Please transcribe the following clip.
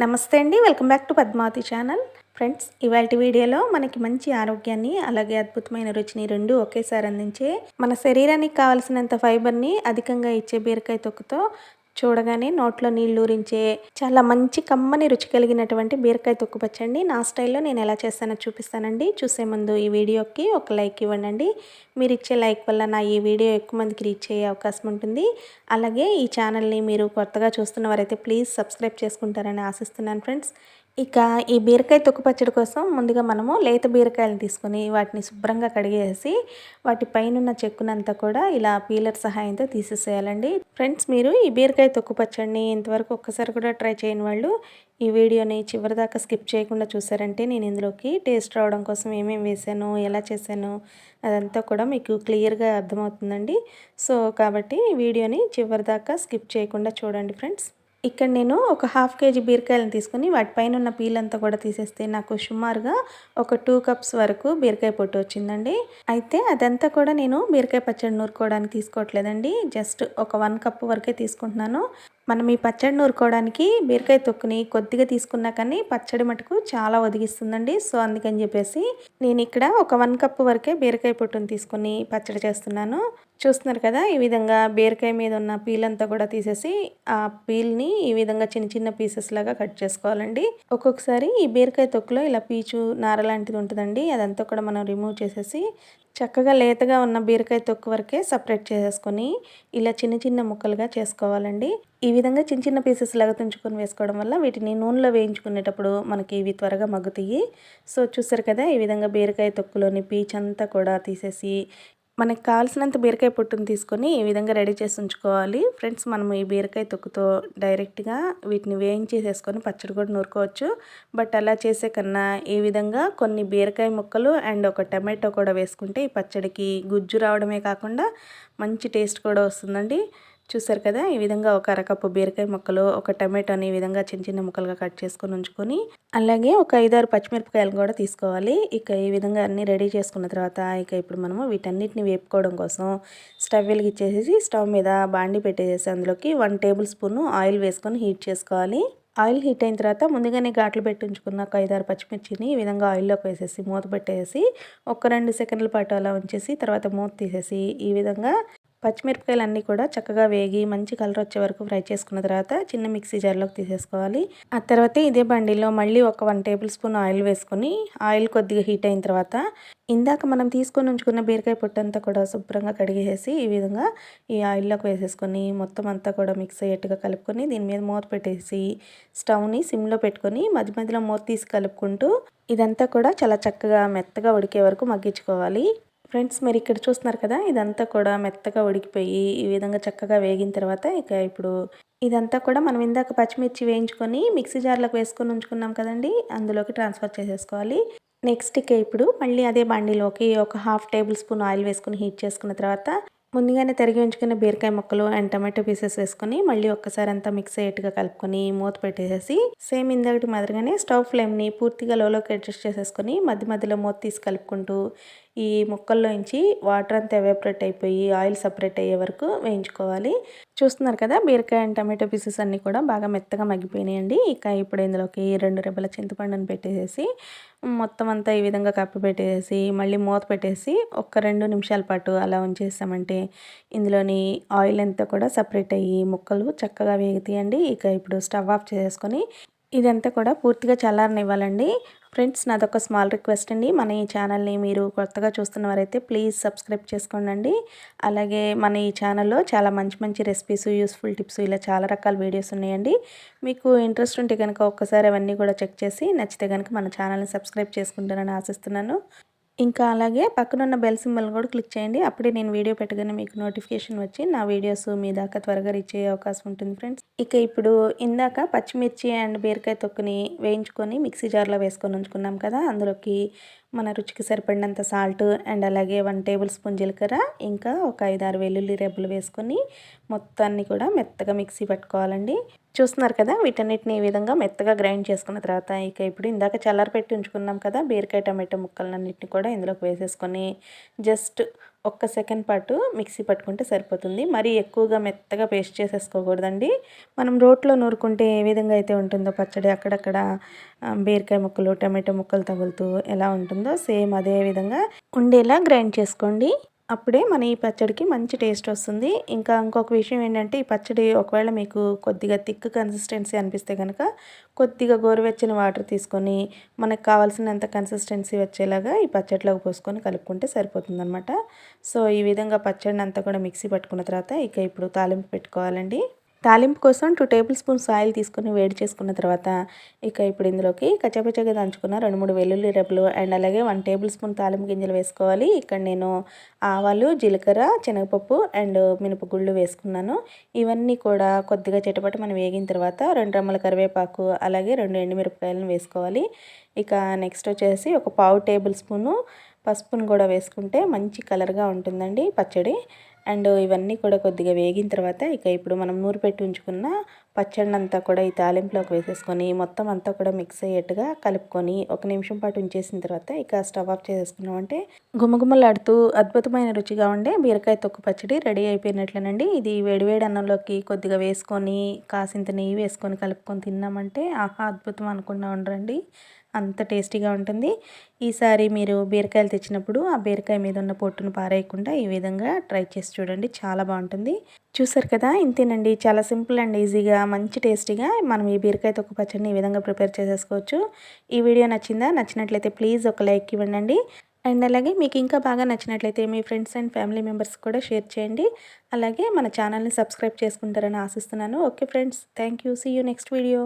నమస్తే అండి welcome back to Padmavathi channel. Friends ఇవాళ వీడియోలో మనకి మంచి ఆరోగ్యాన్ని అలాగే అద్భుతమైన రుచిని రెండు ఒకేసారి అందించే మన శరీరానికి కావలసినంత ఫైబర్ని అధికంగా ఇచ్చే బీరకాయ తొక్కుతో చూడగానే నోట్లో నీళ్ళు ఊరించే చాలా మంచి కమ్మని రుచి కలిగినటువంటి బీరకాయ తొక్కు పచ్చండి. నా స్టైల్లో నేను ఎలా చేస్తానో చూపిస్తానండి. చూసే ముందు ఈ వీడియోకి ఒక లైక్ ఇవ్వండి మీరు ఇచ్చే లైక్ వల్ల నా ఈ వీడియో ఎక్కువ మందికి రీచ్ అయ్యే అవకాశం ఉంటుంది. అలాగే ఈ ఛానల్ని మీరు కొత్తగా చూస్తున్న వారైతే ప్లీజ్ సబ్స్క్రైబ్ చేసుకుంటారని ఆశిస్తున్నాను ఫ్రెండ్స్. ఇక ఈ బీరకాయ తొక్కు పచ్చడి కోసం ముందుగా మనము లేత బీరకాయలు తీసుకొని వాటిని శుభ్రంగా కడిగేసి వాటి పైన చెక్కునంతా కూడా ఇలా పీలర్ సహాయంతో తీసేసేయాలండి. ఫ్రెండ్స్ మీరు ఈ బీరకాయ తొక్కు పచ్చడిని ఇంతవరకు ఒక్కసారి కూడా ట్రై చేయని వాళ్ళు ఈ వీడియోని చివరిదాకా స్కిప్ చేయకుండా చూసారంటే నేను ఇందులోకి టేస్ట్ రావడం కోసం ఏమేమి వేసాను ఎలా చేశాను అదంతా కూడా మీకు క్లియర్గా అర్థమవుతుందండి. సో కాబట్టి ఈ వీడియోని చివరిదాకా స్కిప్ చేయకుండా చూడండి ఫ్రెండ్స్. ఇక్కడ నేను ఒక హాఫ్ కేజీ బీరకాయలను తీసుకుని వాటిపైన ఉన్న పీల్ అంతా కూడా తీసేస్తే నాకు సుమారుగా ఒక టూ కప్స్ వరకు బీరకాయ పొట్టు వచ్చిందండి. అయితే అదంతా కూడా నేను బీరకాయ పచ్చడి నూరుకోవడానికి తీసుకోవట్లేదండి. జస్ట్ ఒక వన్ కప్ వరకే తీసుకుంటున్నాను. మనం ఈ పచ్చడి నూరుకోవడానికి బీరకాయ తొక్కుని కొద్దిగా తీసుకున్నా కానీ పచ్చడి మటుకు చాలా ఒదిగిస్తుందండి. సో అందుకని చెప్పేసి నేను ఇక్కడ ఒక వన్ కప్ వరకే బీరకాయ పొట్టును తీసుకుని పచ్చడి చేస్తున్నాను. చూస్తున్నారు కదా ఈ విధంగా బీరకాయ మీద ఉన్న పీల్ అంతా కూడా తీసేసి ఆ పీల్ని ఈ విధంగా చిన్న చిన్న పీసెస్ లాగా కట్ చేసుకోవాలండి. ఒక్కొక్కసారి ఈ బీరకాయ తొక్కులో ఇలా పీచు నార లాంటిది ఉంటుందండి. అదంతా కూడా మనం రిమూవ్ చేసేసి చక్కగా లేతగా ఉన్న బీరకాయ తొక్కు వరకే సపరేట్ చేసేసుకొని ఇలా చిన్న చిన్న ముక్కలుగా చేసుకోవాలండి. ఈ విధంగా చిన్న చిన్న పీసెస్ లాగా తుంచుకొని వేసుకోవడం వల్ల వీటిని నూనెలో వేయించుకునేటప్పుడు మనకి ఇవి త్వరగా మగ్గుతాయి. సో చూసారు కదా ఈ విధంగా బీరకాయ తొక్కులోని పీచ్ అంతా కూడా తీసేసి మనకి కావాల్సినంత బీరకాయ పొట్టును తీసుకొని ఈ విధంగా రెడీ చేసి ఉంచుకోవాలి. ఫ్రెండ్స్ మనం ఈ బీరకాయ తొక్కుతో డైరెక్ట్గా వీటిని వేయించేసేసుకొని పచ్చడి కూడా నూరుకోవచ్చు. బట్ అలా చేసే కన్నా ఈ విధంగా కొన్ని బీరకాయ ముక్కలు అండ్ ఒక టమాటో కూడా వేసుకుంటే ఈ పచ్చడికి గుజ్జు రావడమే కాకుండా మంచి టేస్ట్ కూడా వస్తుందండి. చూసారు కదా? ఈ విధంగా ఒక అరకప్పు బీరకాయ ముక్కలు ఒక టమాటోని ఈ విధంగా చిన్న చిన్న ముక్కలుగా కట్ చేసుకొని ఉంచుకొని అలాగే ఒక ఐదారు పచ్చిమిరపకాయలు కూడా తీసుకోవాలి. ఇక ఈ విధంగా అన్నీ రెడీ చేసుకున్న తర్వాత ఇక ఇప్పుడు మనము వీటన్నిటిని వేపుకోవడం కోసం స్టవ్ వెలిగిచ్చేసేసి స్టవ్ మీద బాండి పెట్టేసేసి అందులోకి వన్ టేబుల్ స్పూన్ ఆయిల్ వేసుకొని హీట్ చేసుకోవాలి. ఆయిల్ హీట్ అయిన తర్వాత ముందుగానే ఘాట్లు పెట్టి ఉంచుకున్న ఒక ఐదారు పచ్చిమిర్చిని ఈ విధంగా ఆయిల్లోకి వేసేసి మూత పెట్టేసి ఒక రెండు సెకండ్ల పాటు అలా ఉంచేసి తర్వాత మూత తీసేసి ఈ విధంగా పచ్చిమిరపకాయలు అన్నీ కూడా చక్కగా వేగి మంచి కలర్ వచ్చే వరకు ఫ్రై చేసుకున్న తర్వాత చిన్న మిక్సీ జార్లోకి తీసేసుకోవాలి. ఆ తర్వాత ఇదే బండిలో మళ్ళీ ఒక వన్ టేబుల్ స్పూన్ ఆయిల్ వేసుకొని ఆయిల్ కొద్దిగా హీట్ అయిన తర్వాత ఇందాక మనం తీసుకొని ఉంచుకున్న బీరకాయ పొట్టంతా కూడా శుభ్రంగా కడిగేసి ఈ విధంగా ఈ ఆయిల్లోకి వేసేసుకొని మొత్తం అంతా కూడా మిక్స్ అయ్యేట్టుగా కలుపుకొని దీని మీద మూత పెట్టేసి స్టవ్ని సిమ్లో పెట్టుకొని మధ్య మధ్యలో మూత తీసి కలుపుకుంటూ ఇదంతా కూడా చాలా చక్కగా మెత్తగా ఉడికే వరకు మగ్గించుకోవాలి. ఫ్రెండ్స్ మీరు ఇక్కడ చూస్తున్నారు కదా ఇదంతా కూడా మెత్తగా ఉడికిపోయి ఈ విధంగా చక్కగా వేగిన తర్వాత ఇక ఇప్పుడు ఇదంతా కూడా మనం ఇందాక పచ్చిమిర్చి వేయించుకొని మిక్సీ జార్లకు వేసుకొని ఉంచుకున్నాం కదండి అందులోకి ట్రాన్స్ఫర్ చేసేసుకోవాలి. నెక్స్ట్ ఇక ఇప్పుడు మళ్ళీ అదే బండిలోకి ఒక హాఫ్ టేబుల్ స్పూన్ ఆయిల్ వేసుకుని హీట్ చేసుకున్న తర్వాత ముందుగానే తరిగి ఉంచుకున్న బీరకాయ ముక్కలు అండ్ టమాటో పీసెస్ వేసుకొని మళ్ళీ ఒక్కసారి అంతా మిక్స్ అయ్యేట్టుగా కలుపుకొని మూత పెట్టేసి సేమ్ ఇందాకటి మాదిరిగానే స్టవ్ ఫ్లేమ్ని పూర్తిగా లోలోకి అడ్జస్ట్ చేసేసుకొని మధ్య మధ్యలో మూత తీసి కలుపుకుంటూ ఈ ముక్కల్లోంచి వాటర్ అంతా ఎవాపరేట్ అయిపోయి ఆయిల్ సపరేట్ అయ్యే వరకు వేయించుకోవాలి. చూస్తున్నారు కదా బీరకాయ అండ్ టమాటో పీసెస్ అన్నీ కూడా బాగా మెత్తగా మగ్గిపోయినాయండి. ఇక ఇప్పుడు ఇందులోకి రెండు రెబ్బల చింతపండుని పెట్టేసేసి మొత్తం అంతా ఈ విధంగా కప్పి పెట్టేసి మళ్ళీ మూత పెట్టేసి ఒక రెండు నిమిషాల పాటు అలా ఉంచేసామంటే ఇందులోని ఆయిల్ అంతా కూడా సపరేట్ అయ్యి ముక్కలు చక్కగా వేగుతాయండి. ఇక ఇప్పుడు స్టవ్ ఆఫ్ చేసుకొని ఇదంతా కూడా పూర్తిగా చల్లారనివ్వాలండి. ఫ్రెండ్స్ నాదొక స్మాల్ రిక్వెస్ట్ అండి. మన ఈ ఛానల్ని మీరు కొత్తగా చూస్తున్నవారైతే ప్లీజ్ సబ్స్క్రైబ్ చేసుకోండి అలాగే మన ఈ ఛానల్లో చాలా మంచి మంచి రెసిపీస్ యూస్ఫుల్ టిప్స్ ఇలా చాలా రకాల వీడియోస్ ఉన్నాయండి. మీకు ఇంట్రెస్ట్ ఉంటే కనుక ఒక్కసారి అవన్నీ కూడా చెక్ చేసి నచ్చితే కనుక మన ఛానల్ని సబ్స్క్రైబ్ చేసుకుంటారని ఆశిస్తున్నాను. ఇంకా అలాగే పక్కనున్న బెల్ సింబల్ కూడా క్లిక్ చేయండి. అప్పుడే నేను వీడియో పెట్టగానే మీకు నోటిఫికేషన్ వచ్చి నా వీడియోస్ మీ దాకా త్వరగా రీచ్ అయ్యే అవకాశం ఉంటుంది ఫ్రెండ్స్. ఇక ఇప్పుడు ఇందాక పచ్చిమిర్చి అండ్ బీరకాయ తొక్కుని వేయించుకొని మిక్సీ జార్లో వేసుకొని ఉంచుకున్నాం కదా అందులోకి మన రుచికి సరిపడినంత సాల్ట్ అండ్ అలాగే వన్ టేబుల్ స్పూన్ జీలకర్ర ఇంకా ఒక ఐదారు వెల్లుల్లి రెబ్బలు వేసుకొని మొత్తాన్ని కూడా మెత్తగా మిక్సీ పెట్టుకోవాలండి. చూస్తున్నారు కదా వీటన్నిటిని ఈ విధంగా మెత్తగా గ్రైండ్ చేసుకున్న తర్వాత ఇక ఇప్పుడు ఇందాక చల్లార పెట్టి ఉంచుకున్నాం కదా బీరకాయ టమాటో ముక్కలన్నింటిని కూడా ఇందులోకి వేసేసుకొని జస్ట్ ఒక్క సెకండ్ పాటు మిక్సీ పట్టుకుంటే సరిపోతుంది. మరీ ఎక్కువగా మెత్తగా పేస్ట్ చేసేసుకోకూడదండి. మనం రోట్లో నూరుకుంటే ఏ విధంగా అయితే ఉంటుందో పచ్చడి అక్కడక్కడ బీరకాయ ముక్కలు టమాటో ముక్కలు తగులుతూ ఎలా ఉంటుందో సేమ్ అదే విధంగా ఉండేలా గ్రైండ్ చేసుకోండి. అప్పుడే మన ఈ పచ్చడికి మంచి టేస్ట్ వస్తుంది. ఇంకా ఇంకొక విషయం ఏంటంటే ఈ పచ్చడి ఒకవేళ మీకు కొద్దిగా థిక్ కన్సిస్టెన్సీ అనిపిస్తే కనుక కొద్దిగా గోరువెచ్చని వాటర్ తీసుకొని మనకు కావాల్సినంత కన్సిస్టెన్సీ వచ్చేలాగా ఈ పచ్చడిలోకి పోసుకొని కలుపుకుంటే సరిపోతుందన్నమాట. సో ఈ విధంగా పచ్చడిని అంతా కూడా మిక్సీ పట్టుకున్న తర్వాత ఇక ఇప్పుడు తాలింపు పెట్టుకోవాలండి. తాలింపు కోసం టూ టేబుల్ స్పూన్స్ ఆయిల్ తీసుకుని వేడి చేసుకున్న తర్వాత ఇక ఇప్పుడు ఇందులోకి కచ్చపచ్చగా దంచుకున్న రెండు మూడు వెల్లుల్లి రెబ్బలు అండ్ అలాగే వన్ టేబుల్ స్పూన్ తాలింపు గింజలు వేసుకోవాలి. ఇక్కడ నేను ఆవాలు జీలకర్ర శనగపప్పు అండ్ మినపగుళ్ళు వేసుకున్నాను. ఇవన్నీ కూడా కొద్దిగా చిటపట మనం వేగిన తర్వాత రెండు రమ్మల కరివేపాకు అలాగే రెండు ఎండుమిరపకాయలను వేసుకోవాలి. ఇక నెక్స్ట్ వచ్చేసి ఒక పావు టేబుల్ స్పూను పసుపును కూడా వేసుకుంటే మంచి కలర్గా ఉంటుందండి పచ్చడి. అండ్ ఇవన్నీ కూడా కొద్దిగా వేగిన తర్వాత ఇక ఇప్పుడు మనం నూరు పెట్టి ఉంచుకున్న పచ్చడి అంతా కూడా ఈ తాలింపులోకి వేసేసుకొని మొత్తం అంతా కూడా మిక్స్ అయ్యేట్టుగా కలుపుకొని ఒక నిమిషం పాటు ఉంచేసిన తర్వాత ఇక స్టవ్ ఆఫ్ చేసేసుకున్నామంటే గుమగుమలాడుతూ అద్భుతమైన రుచిగా ఉండే బీరకాయ తొక్కు పచ్చడి రెడీ అయిపోయినట్లేనండి. ఇది వేడివేడి అన్నంలోకి కొద్దిగా వేసుకొని కాసింత నెయ్యి వేసుకొని కలుపుకొని తిన్నామంటే ఆహా అద్భుతం అనుకుండా ఉండరండి. అంత టేస్టీగా ఉంటుంది. ఈసారి మీరు బీరకాయలు తెచ్చినప్పుడు ఆ బీరకాయ మీద ఉన్న పొట్టును పారేయకుండా ఈ విధంగా ట్రై చేసి చూడండి. చాలా బాగుంటుంది. చూసారు కదా ఇంతేనండి. చాలా సింపుల్ అండ్ ఈజీగా మంచి టేస్టీగా మనం ఈ బీరకాయ తొక్క పచ్చడిని ఈ విధంగా ప్రిపేర్ చేసేసుకోవచ్చు. ఈ వీడియో నచ్చిందా? నచ్చినట్లయితే ప్లీజ్ ఒక లైక్ ఇవ్వండి అండ్ అలాగే మీకు ఇంకా బాగా నచ్చినట్లయితే మీ ఫ్రెండ్స్ అండ్ ఫ్యామిలీ మెంబర్స్ కూడా షేర్ చేయండి. అలాగే మన ఛానల్ని సబ్స్క్రైబ్ చేసుకుంటారని ఆశిస్తున్నాను. Okay friends thank you. See you next video